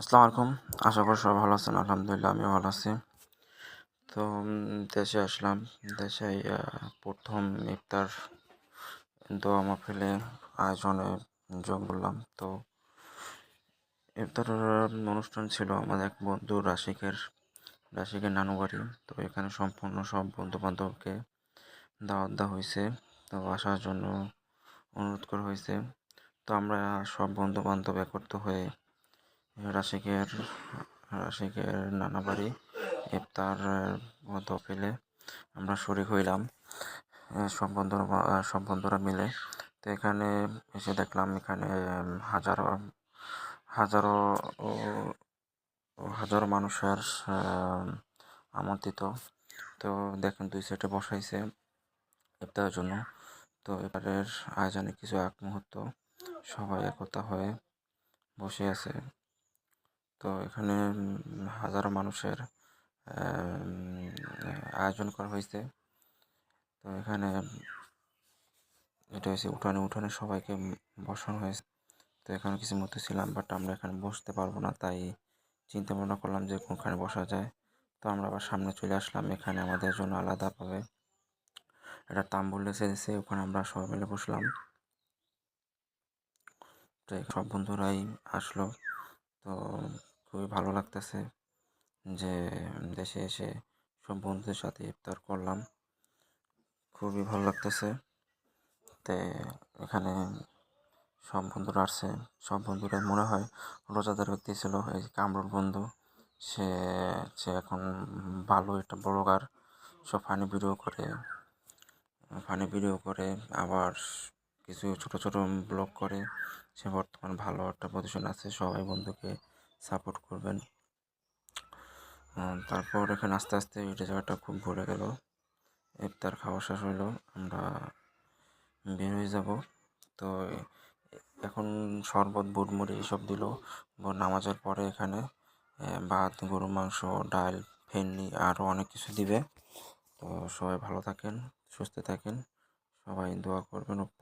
আসসালামু আলাইকুম। আশা করি সবাই ভালো আছেন। আলহামদুলিল্লাহ, আমিও ভালো আছি। তো দেশে আসলাম। দেশে প্রথম ইফতার দোয়া মাহফিলে আয়োজনে যোগ করলাম তো ইফতার অনুষ্ঠান ছিল আমাদের এক বন্ধু রাশিকের রাশিকের নানু বাড়ি। তো, এখানে সম্পূর্ণ সব বন্ধু বান্ধবকে দাওয়াত দেওয়া হয়েছে। তো, আসার জন্য অনুরোধ করা হয়েছে। তো, আমরা সব বন্ধু বান্ধব একত্র হয়ে রাশিকের রাশিকের নানা বাড়ি ইফতার পেলে আমরা শরিক হইলাম সব বন্ধুরা সব বন্ধুরা মিলে। তো এখানে এসে দেখলাম এখানে হাজারো হাজারো হাজারো মানুষের আমন্ত্রিত। তো দেখেন দুই সাইডে বসাইছে ইফতারের জন্য। তো এবারের আয়োজনে কিছু এক মুহূর্ত সবাই একতা হয়ে বসে আছে। তো এখানে হাজারো মানুষের আয়োজন করা হয়েছে। তো এখানে, এটা হয়েছে উঠানে উঠানে সবাইকে বসানো হয়েছে। তো এখানে কিছু মতো ছিলাম বাট আমরা এখানে বসতে পারব না, তাই চিন্তা ভাবনা করলাম যে কোনখানে বসা যায়। তো আমরা আবার সামনে চলে আসলাম, এখানে আমাদের জন্য আলাদাভাবে একটা তাম্বুল দিয়েছে, ওখানে আমরা সবাই মিলে বসলাম। তো সব বন্ধুরাই আসলো। তো খুবই ভালো লাগতেছে যে, দেশে এসে সব বন্ধুদের সাথে ইফতার করলাম। খুবই ভালো লাগতেছে। তে, এখানে সব বন্ধুরা আসছে। সব বন্ধুরা মনে হয় রোজাদার ব্যক্তি ছিল, এই কামরুল বন্ধু। সে সে এখন ভালো একটা ব্লগার সব ফানি ভিডিও করে, ফানি ভিডিও করে, আবার কিছু ছোট ছোট ব্লগ করে। সে বর্তমান ভালো একটা পজিশন আছে। সবাই বন্ধুকে সাপোর্ট করবেন। তারপর এখানে আস্তে আস্তে এটা জায়গাটা খুব ভরে গেল। ইফতার খাওয়া শেষ হলো আমরা বের হয়ে যাব। তো এখন শরবত বুটমুড়ি এসব দিল। নামাজের পরে এখানে ভাত গরু মাংস, ডাল ফেন্নি আরও অনেক কিছু দিবে। তো সবাই ভালো থাকেন, সুস্থ থাকেন। সবাই দোয়া করবেন।